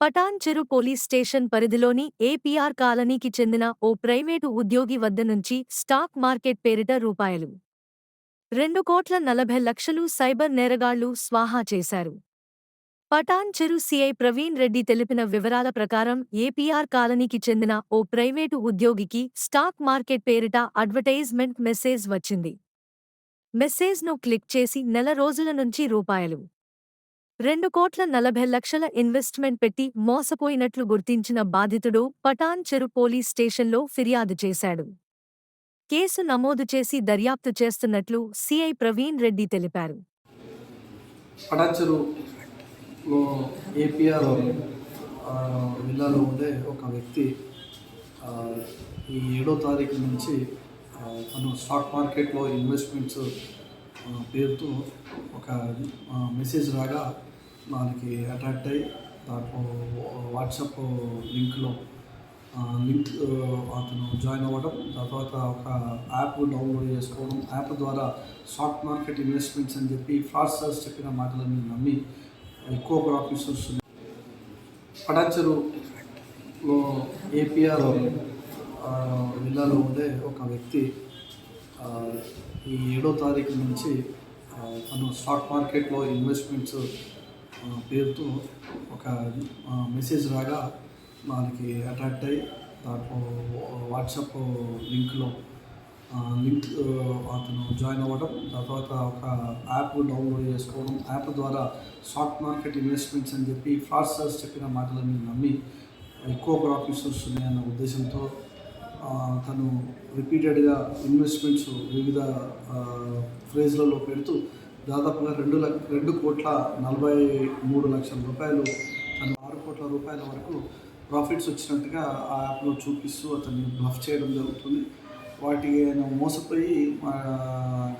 Patancheru police station పరిధిలోని APR కాలనీకి చెందిన ఓ ప్రైవేటు ఉద్యోగి వద్ద నుంచి స్టాక్ మార్కెట్ పేరిట రూపాయలు. రెండు కోట్ల నలభై లక్షలు సైబర్ నేరగాళ్ళు స్వాహా చేశారు. పటాన్ చెరు సీఐ ప్రవీణ్ రెడ్డి తెలిపిన వివరాల ప్రకారం ఏపీఆర్ కాలనీకి చెందిన ఓ ప్రైవేటు ఉద్యోగికి స్టాక్ మార్కెట్ పేరిట అడ్వర్టైజ్మెంట్ మెసేజ్ వచ్చింది. మెసేజ్ను క్లిక్ చేసి నెల రోజుల నుంచి రూపాయలు. రెండు కోట్ల నలభై లక్షల ఇన్వెస్ట్మెంట్ పెట్టి మోసపోయినట్లు గుర్తించిన బాధితుడు పటాన్ చెరు పోలీస్ స్టేషన్లో ఫిర్యాదు చేశాడు. కేసు నమోదు చేసి దర్యాప్తు చేస్తున్నట్లు సిఐ ప్రవీణ్ రెడ్డి తెలిపారు. పటాచెరులో ఏపీఆర్ ఆ, ఉండే ఒక వ్యక్తి ఈ ఏడో తారీఖు నుంచి తను స్టాక్ మార్కెట్లో ఇన్వెస్ట్మెంట్స్ పేరుతో ఒక మెసేజ్ రాగా దానికి అట్రాక్ట్ అయ్యి దాంట్లో వాట్సాప్ లింక్లో లింక్ అతను జాయిన్ అవ్వడం తర్వాత ఒక యాప్ డౌన్లోడ్ చేసుకోవడం యాప్ ద్వారా స్టాక్ మార్కెట్ ఇన్వెస్ట్మెంట్స్ అని చెప్పి ఫ్రాడ్స్టర్స్ చెప్పిన మాటలని నమ్మి ఎక్కువ ప్రాఫిట్స్ వస్తున్నాయి పటాచెరులో ఏపీఆర్ విల్లాలో ఉండే ఒక వ్యక్తి ఈ ఏడో తారీఖు నుంచి తను స్టాక్ మార్కెట్లో ఇన్వెస్ట్మెంట్స్ పేరుతో ఒక మెసేజ్ రాగా మనకి అట్రాక్ట్ అయ్యి దాంట్లో వాట్సాప్ లింక్లో లింక్ అతను జాయిన్ అవ్వడం తర్వాత ఒక యాప్ డౌన్లోడ్ చేసుకోవడం యాప్ ద్వారా స్టాక్ మార్కెట్ ఇన్వెస్ట్మెంట్స్ అని చెప్పి ఫ్రాడ్స్టర్స్ చెప్పిన మాటలని నమ్మి ఎక్కువ ప్రాఫిట్స్ వస్తున్నాయన్న ఉద్దేశంతో తను రిపీటెడ్గా ఇన్వెస్ట్మెంట్స్ వివిధ ఫ్రేజ్లలో పెడుతూ దాదాపుగా రెండు లక్ష రెండు కోట్ల నలభై మూడు లక్షల రూపాయలు తను ఆరు కోట్ల రూపాయల వరకు ప్రాఫిట్స్ వచ్చినట్టుగా ఆ యాప్లో చూపిస్తూ అతన్ని బ్లఫ్ చేయడం జరుగుతుంది. వాటికి ఆయన మోసపోయి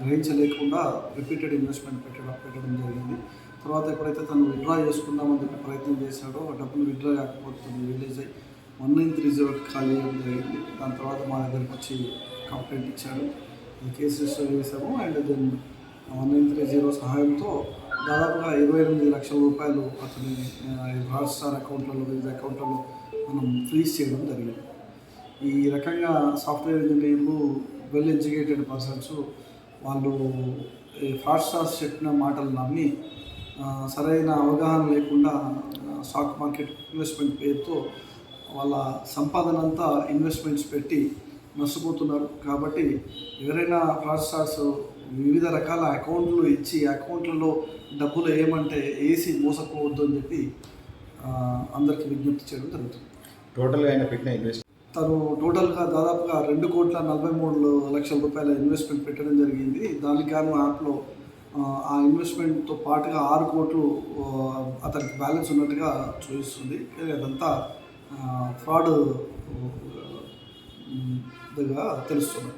గ్రహించలేకుండా రిపీటెడ్ ఇన్వెస్ట్మెంట్ పెట్టడం పెట్టడం జరిగింది. తర్వాత ఎప్పుడైతే తను విత్డ్రా చేసుకుందామని చెప్పి ప్రయత్నం చేశాడో ఆ డబ్బులు విత్డ్రా కాకపోతే రిలీజ్ అయ్యి వన్ నైన్ త్రీ జీరో ఖాళీ చేయడం జరిగింది. దాని తర్వాత మా దగ్గరికి వచ్చి కంప్లైంట్ ఇచ్చాడు కేసు రిజిస్టర్ చేశాము and then one nine three zero సహాయంతో దాదాపుగా ఇరవై ఎనిమిది లక్షల రూపాయలు అతని హాట్ స్టార్ అకౌంట్లలో వివిధ అకౌంట్లలో మనం ఫ్రీజ్ చేయడం జరిగింది. ఈ రకంగా సాఫ్ట్వేర్ ఇంజనీర్లు వెల్ ఎడ్యుకేటెడ్ పర్సన్స్ వాళ్ళు ఈ ఫ్రాడ్ స్టార్స్ చెప్పిన మాటలు నమ్మి సరైన అవగాహన లేకుండా స్టాక్ మార్కెట్ ఇన్వెస్ట్మెంట్ పేరుతో వాళ్ళ సంపాదన అంతా ఇన్వెస్ట్మెంట్స్ పెట్టి నష్టపోతున్నారు కాబట్టి ఎవరైనా ఫ్రాడ్ స్టార్స్ వివిధ రకాల అకౌంట్లు ఇచ్చి అకౌంట్లలో డబ్బులు ఏమంటే వేసి మోసపోవద్దు అని చెప్పి అందరికీ విజ్ఞప్తి చేయడం జరుగుతుంది. టోటల్గా ఆయన పెట్టిన ఇన్వెస్ట్ తను టోటల్గా దాదాపుగా రెండు కోట్ల నలభై మూడు లక్షల రూపాయల ఇన్వెస్ట్మెంట్ పెట్టడం జరిగింది. దానికి గాను యాప్లో ఆ, ఇన్వెస్ట్మెంట్తో పాటుగా ఆరు కోట్లు అతనికి బ్యాలెన్స్ ఉన్నట్టుగా చూపిస్తుంది. అదంతా ఫ్రాడ్ తెలుస్తుంది.